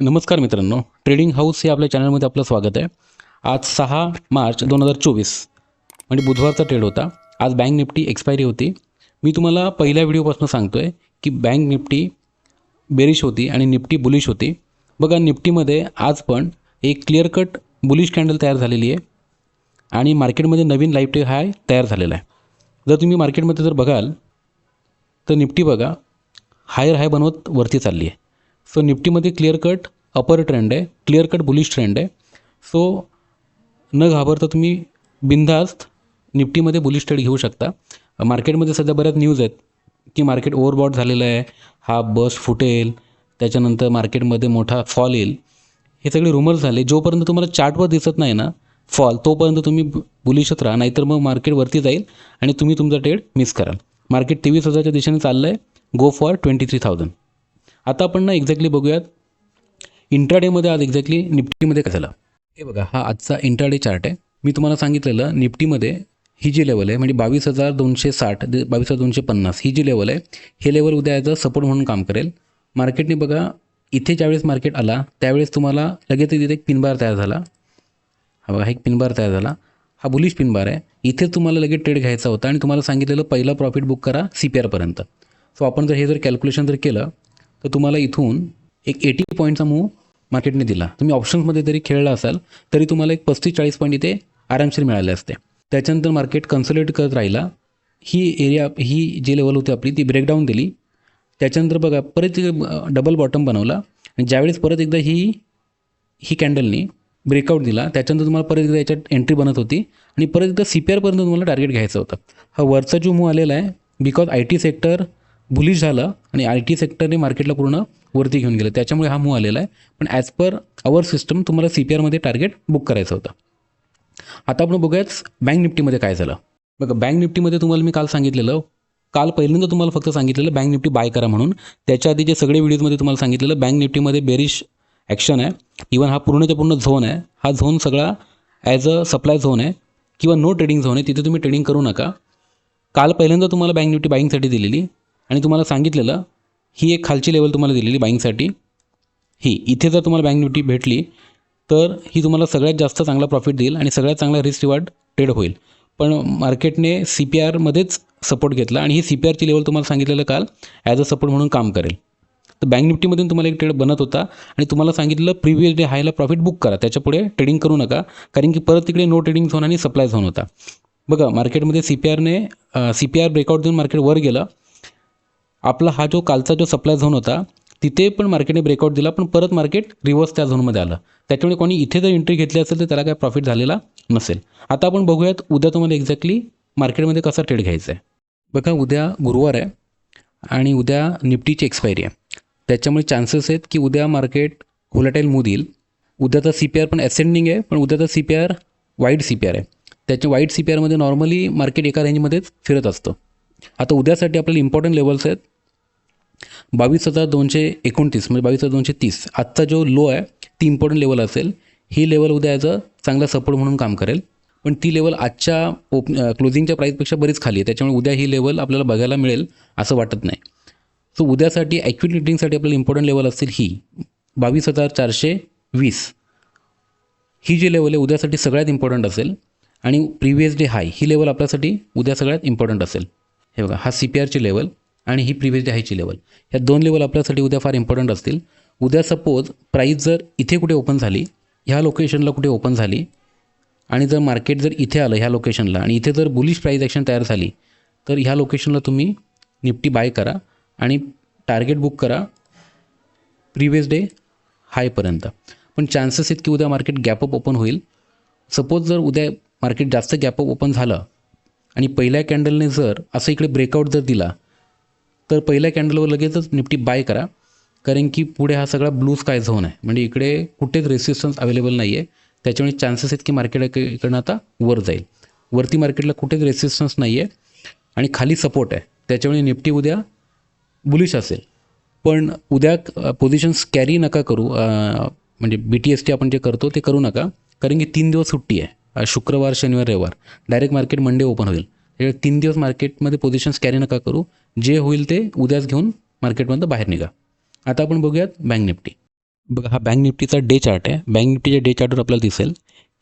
नमस्कार मित्रांनो. Trading house हे आपल्या चॅनलमध्ये आपलं स्वागत आहे. आज सहा मार्च दोन हजार चोवीस म्हणजे बुधवारचा ट्रेड होता. आज बँक निफ्टी एक्सपायरी होती. मी तुम्हाला पहिल्या व्हिडिओपासून सांगतो आहे की बँक निफ्टी बेरिश होती आणि निफ्टी बुलिश होती. बघा निफ्टीमध्ये आज पण एक क्लिअर कट बुलिश कॅन्डल तयार झालेली आहे आणि मार्केटमध्ये नवीन लाईफ टे हाय तयार झालेला आहे. जर तुम्ही मार्केटमध्ये जर बघाल तर निफ्टी बघा हायर हाय बनवत वरती चालली आहे. सो निफ्टीमध्ये क्लिअर कट अपर ट्रेंड आहे क्लिअर कट बुलिश ट्रेंड आहे. सो न घाबरता तुम्ही बिनधास्त निफ्टीमध्ये बुलिश ट्रेड घेऊ शकता. मार्केटमध्ये सध्या बऱ्याच न्यूज आहेत की मार्केट ओव्हरबॉट झालेलं आहे हा बस फुटेल त्याच्यानंतर मार्केटमध्ये मोठा फॉल येईल. हे सगळे रुमर्स झाले जोपर्यंत तुम्हाला चार्टवर दिसत नाही ना फॉल तोपर्यंत तुम्ही बुलिशत बुलिशच राहा नाहीतर मग मार्केट वरती जाईल आणि तुम्ही तुमचा ट्रेड मिस कराल. मार्केट तेवीस हजारच्या दिशेने चाललं आहे go for twenty three thousand आता आपण ना एक्झॅक्टली बघूयात. इंट्राडेमध्ये आज एक्झॅक्टली निफ्टीमध्ये काय झालं? हे बघा हा आजचा इंट्राडे चार्ट आहे. मी तुम्हाला सांगितलेलं निफ्टीमध्ये ही जी लेवल आहे म्हणजे बावीस हजार दोनशे साठ बावीस हजार दोनशे पन्नास ही जी लेवल आहे हे लेवल उद्या याचं सपोर्ट म्हणून काम करेल. मार्केटने बघा इथे ज्यावेळेस मार्केट आला त्यावेळेस तुम्हाला लगेच तिथे एक पिनबार तयार झाला. हा बघा एक पिनबार तयार झाला. हा बुलिश पिनबार आहे. इथे तुम्हाला लगेच ट्रेड घ्यायचा होता आणि तुम्हाला सांगितलेलं पहिला प्रॉफिट बुक करा सी पी आरपर्यंत सो आपण जर हे जर कॅल्क्युलेशन जर केलं तर तुम्हाला इथून एक एटी पॉईंटचा मूव मार्केटने दिला. तुम्ही ऑप्शन्समध्ये जरी खेळला असाल तरी तुम्हाला एक पस्तीस चाळीस पॉईंट इथे आरामशीर मिळाले असते. त्याच्यानंतर मार्केट कन्सोलेट करत राहिला. ही एरिया ही जी लेवल होती आपली ती ब्रेकडाऊन दिली. त्याच्यानंतर बघा परत डबल बॉटम बनवला. आणि ज्यावेळेस परत एकदा ही ही कॅन्डलनी ब्रेकआउट दिला त्याच्यानंतर तुम्हाला परत एकदा याच्यात एंट्री बनत होती. आणि परत एकदा सी पी आरपर्यंत तुम्हाला टार्गेट घ्यायचं होतं. हा वरचा जो मूव आलेला आहे because I T sector bullish झालं आणि आय टी सेक्टरने मार्केटला पूर्ण वरती घेऊन गेलं. त्याच्यामुळे हा मूव आलेला आहे. पण ॲज पर आवर सिस्टम तुम्हाला सी पी आरमध्ये टार्गेट बुक करायचं होतं. आता आपण बघूयाच बँक निफ्टीमध्ये काय झालं. बघा बँक निफ्टीमध्ये तुम्हाला मी काल सांगितलेलं काल पहिल्यांदा तुम्हाला फक्त सांगितलेलं बँक निफ्टी बाय करा म्हणून. त्याच्या आधी जे सगळे व्हिडिओजमध्ये तुम्हाला सांगितलेलं बँक निफ्टीमध्ये बेरिश ॲक्शन आहे. इवन हा पूर्णच्या पूर्ण झोन आहे. हा झोन सगळा ॲज अ सप्लाय झोन आहे किंवा नो ट्रेडिंग झोन आहे. तिथे तुम्ही ट्रेडिंग करू नका. काल पहिल्यांदा तुम्हाला बँक निफ्टी बाईंगसाठी दिलेली. आणि तुम्हाला सांगितलेलं ही एक खालची लेवल तुम्हाला दिलेली बाईंगसाठी ही इथे जर तुम्हाला बँक निफ्टी भेटली तर ही तुम्हाला सगळ्यात जास्त चांगला प्रॉफिट देईल आणि सगळ्यात चांगला रिस्क रिवॉर्ड ट्रेड होईल. पण मार्केटने सी पी आरमध्येच सपोर्ट घेतला आणि ही सी पी आरची लेवल तुम्हाला सांगितलेलं काल ॲज अ सपोर्ट म्हणून काम करेल. तर बँक निफ्टीमधून तुम्हाला एक ट्रेड बनत होता आणि तुम्हाला सांगितलं प्रिव्हियस डे हायला प्रॉफिट बुक करा. त्याच्यापुढे ट्रेडिंग करू नका कारण की परत तिकडे नो ट्रेडिंग झोन आणि सप्लाय झोन होता. बघा मार्केटमध्ये सी पी आरने सी पी आर ब्रेकआउट देऊन मार्केट वर गेलं आपला हा जो कालचा जो सप्लाय झोन होता तिथे पण मार्केटने ब्रेकआउट दिला पण परत मार्केट रिव्हर्स त्या झोनमध्ये आलं. त्याच्यामुळे कोणी इथे जर एंट्री घेतली असेल तर त्याला काय प्रॉफिट झालेला नसेल. आता आपण बघूयात उद्या तुम्हाला एक्झॅक्टली मार्केटमध्ये कसा ट्रेड घ्यायचा आहे. बघा उद्या गुरुवार आहे आणि उद्या निफ्टीची एक्सपायरी आहे. त्याच्यामुळे चान्सेस आहेत की उद्या मार्केट होलाटाईल मूव उद्याचा सी पी आर पण असेंडिंग आहे पण उद्याचा C P R wide C P R आहे. त्याच्या वाईट सी पी आरमध्ये नॉर्मली मार्केट एका रेंजमध्येच फिरत असतं. आता उद्यासाठी आपल्याला इम्पॉर्टंट लेवल्स आहेत. बावीस हजार दोनशे एकोणतीस म्हणजे बावीस हजार दोनशे तीस. आजचा जो लो आहे ती इम्पॉर्टंट लेवल असेल. ही लेवल उद्या ॲज अ चांगला सपोर्ट म्हणून काम करेल. पण ती लेवल आजच्या ओप क्लोजिंगच्या प्राईसपेक्षा बरीच खाली आहे. त्याच्यामुळे उद्या ही लेवल आपल्याला बघायला मिळेल असं वाटत नाही. सो उद्यासाठी ॲक्युअल ट्रेडिंगसाठी आपल्याला इम्पॉर्टंट लेवल असतील ही. बावीस हजार चारशे वीस. ही जी लेवल आहे उद्यासाठी सगळ्यात इम्पॉर्टंट असेल. आणि प्रिव्हियस डे हाय ही लेवल आपल्यासाठी उद्या सगळ्यात इम्पॉर्टंट असेल. हे बघा हा सी पी आरची लेवल आणि ही प्रिव्हियस डे हायची लेवल ह्या दोन लेवल आपल्यासाठी उद्या फार इम्पॉर्टंट असतील. उद्या सपोज प्राईस जर इथे कुठे ओपन झाली ह्या लोकेशनला कुठे ओपन झाली आणि जर मार्केट जर इथे आलं ह्या लोकेशनला आणि इथे जर बुलिश प्राईज ॲक्शन तयार झाली तर ह्या लोकेशनला तुम्ही निफ्टी बाय करा आणि टार्गेट बुक करा प्रिव्हियस डे हायपर्यंत पण चान्सेस आहेत की उद्या मार्केट गॅपअप ओपन होईल. सपोज जर उद्या मार्केट जास्त गॅपअप ओपन झालं आणि पहिल्या कॅन्डलने जर असं इकडे ब्रेकआउट जर दिला तर पहिल्या कॅन्डलवर लगेचच निफ्टी बाय करा. कारण की पुढे हा सगळा ब्लू स्काय झोन आहे. म्हणजे इकडे कुठेच रेसिस्टन्स अवेलेबल नाही आहे त्याच्यामुळे चान्सेस आहेत की मार्केट इकडनं आता वर जाईल. वरती मार्केटला कुठेच रेसिस्टन्स नाही आहे आणि खाली सपोर्ट आहे. त्याच्यामुळे निफ्टी उद्या बुलिश असेल. पण उद्या पोझिशन्स कॅरी नका करू. म्हणजे बी टी एस टी आपण जे करतो ते करू नका. कारण की तीन दिवस सुट्टी आहे. शुक्रवार शनिवार रविवार. डायरेक्ट मार्केट मंडे ओपन होईल. हे तीन दिवस मार्केटमध्ये पोझिशन्स कॅरी नका करू. जे होईल ते उद्याच घेऊन मार्केटमधनं बाहेर निघा. आता आपण बघूयात बँक निफ्टी बघा हा बँक निफ्टीचा डे चार्ट आहे. बँक निफ्टीच्या डे चार्टवर आपल्याला दिसेल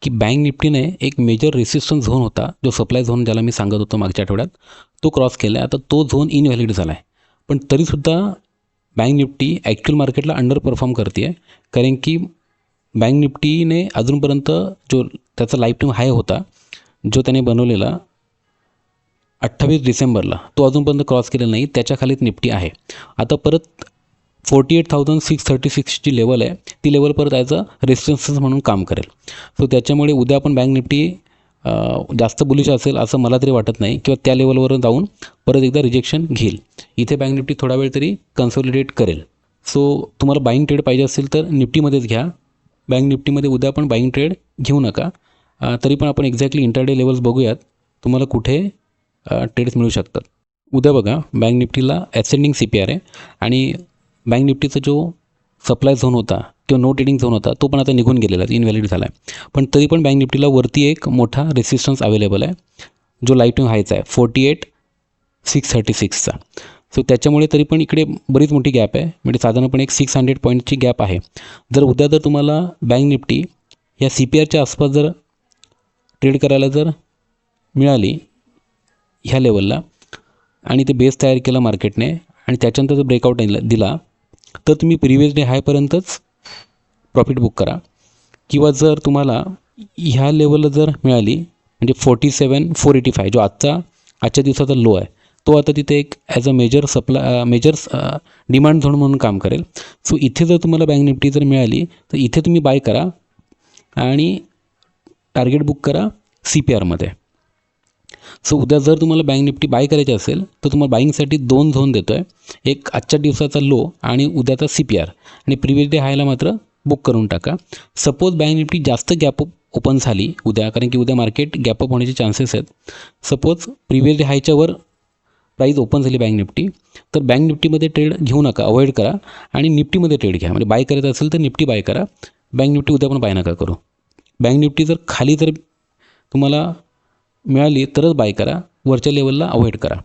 की बँक निफ्टीने एक मेजर रेसिस्टन्स झोन होता जो सप्लाय झोन ज्याला मी सांगत होतो मागच्या आठवड्यात तो क्रॉस केला आहे आता तो झोन इनव्हॅलिड झाला आहे पण तरीसुद्धा बँक निफ्टी ॲक्च्युअल मार्केटला अंडर परफॉर्म करते आहे कारण की बँक निफ्टीने अजूनपर्यंत जो त्याचा लाईफ टाईम हाय होता जो त्याने बनवलेला अठ्ठावीस डिसेंबरला. तो अजूनपर्यंत क्रॉस केलेला नाही त्याच्या खालीच निफ्टी आहे. आता परत forty eight thousand six thirty सिक्सची level आहे ती लेवल परत ॲज अ रेसिस्टन्स म्हणून काम करेल. सो त्याच्यामुळे उद्या आपण बँक निफ्टी जास्त बुलिश असेल असं मला तरी वाटत नाही किंवा त्या लेवलवर जाऊन परत एकदा रिजेक्शन घेईल. इथे बँक निफ्टी थोडा वेळ तरी कन्सोलिडेट करेल. सो तुम्हाला बाईंग ट्रेड पाहिजे असेल तर निफ्टीमध्येच घ्या. बँक निफ्टीमध्ये उद्या पण बाईंग ट्रेड घेऊ नका. तरी पण आपण एक्झॅक्टली इंटरडे लेवल्स बघूयात. तुम्हाला कुठे ट्रेड्स मिळू शकतात. उद्या बघा बँक निफ्टीला ॲसेंडिंग सी पी आर आहे. आणि बँक निफ्टीचा जो सप्लाय झोन होता किंवा नो ट्रेडिंग झोन होता तो पण आता निघून गेलेला आहे इनव्हॅलिड झाला आहे पण तरी पण बँक निफ्टीला वरती एक मोठा रेसिस्टन्स अवेलेबल आहे जो लाईफ टाईम हायचा आहे फोर्टी एट सिक्स थर्टी सिक्सचा सो त्याच्यामुळे तरी पण इकडे बरीच मोठी गॅप आहे. म्हणजे साधारणपणे एक सिक्स हंड्रेड पॉईंटची गॅप आहे. जर उद्या जर तुम्हाला बँक निफ्टी या सी पी आरच्या आसपास जर ट्रेड करायला जर मिळाली ह्या लेवलला आणि ते बेस तयार केला मार्केटने आणि त्याच्यानंतर जर ब्रेकआउट दिला तर तुम्ही प्रिव्हियस डे हायपर्यंतच प्रॉफिट बुक करा. किंवा जर तुम्हाला ह्या लेवलला जर मिळाली म्हणजे forty seven four eighty five जो आजचा आजच्या दिवसाचा लो आहे तो आता तिथे एक as a major supply major demand zone म्हणून काम करेल. सो इथे जर तुम्हाला बँक निफ्टी जर मिळाली तर इथे तुम्ही बाय करा. आणि टार्गेट बुक करा सी पी आरमध्ये सो उद्या जर तुम्हाला बँक निफ्टी बाय करायची असेल तर तुम्हाला बाईंगसाठी दोन झोन देतो आहे एक आजच्या दिवसाचा लो आणि उद्याचा सी पी आर आणि प्रिव्हियस डे हायला मात्र बुक करून टाका. सपोज बँक निफ्टी जास्त गॅप ओपन झाली उद्या कारण की उद्या मार्केट गॅपअप होण्याचे चान्सेस आहेत. सपोज प्रिव्हियस डे हायच्यावर प्राईज ओपन झाली बँक निफ्टी तर बँक निफ्टीमध्ये ट्रेड घेऊ नका अवॉइड करा. आणि निफ्टीमध्ये ट्रेड घ्या. म्हणजे बाय करायचं असेल तर निफ्टी बाय करा. बँक निफ्टी उद्या पण बाय नका करू. बँक निफ्टी जर खाली जर तुम्हाला मिळाली तरच बाय करा. वरच्या लेवलला अवॉइड करा.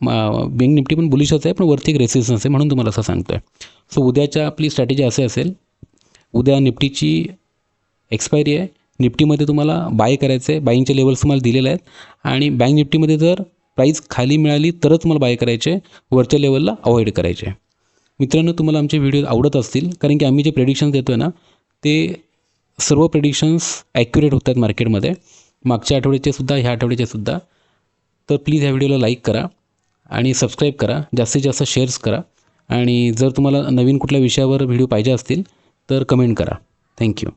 बँक निफ्टी पण बुलिशच आहे पण वरती एक रेसिस्टन्स आहे म्हणून तुम्हाला असं सांगतो आहे सो उद्याच्या आपली स्ट्रॅटेजी असे असेल उद्या निफ्टीची एक्सपायरी आहे. निफ्टीमध्ये तुम्हाला बाय करायचं आहे बाईंगचे लेवल्स तुम्हाला दिलेले आहेत. आणि बँक निफ्टीमध्ये जर प्राईस खाली मिळाली तरच तुम्हाला बाय करायचे. वरच्या लेवलला अवॉइड करायचे. मित्रांनो तुम्हाला आमचे व्हिडिओ आवडत असतील कारण की आम्ही जे प्रेडिक्शन्स देतो आहे ना ते सर्व प्रेडिक्शन्स ॲक्युरेट होत आहेत मार्केटमध्ये मागच्या आठवड्याचे सुद्धा ह्या आठवड्याचे सुद्धा. तर प्लीज ह्या व्हिडिओला लाईक करा आणि सबस्क्राईब करा. जास्तीत जास्त शेअर्स करा. आणि जर तुम्हाला नवीन कुठल्या विषयावर व्हिडिओ पाहिजे असतील तर कमेंट करा. थँक्यू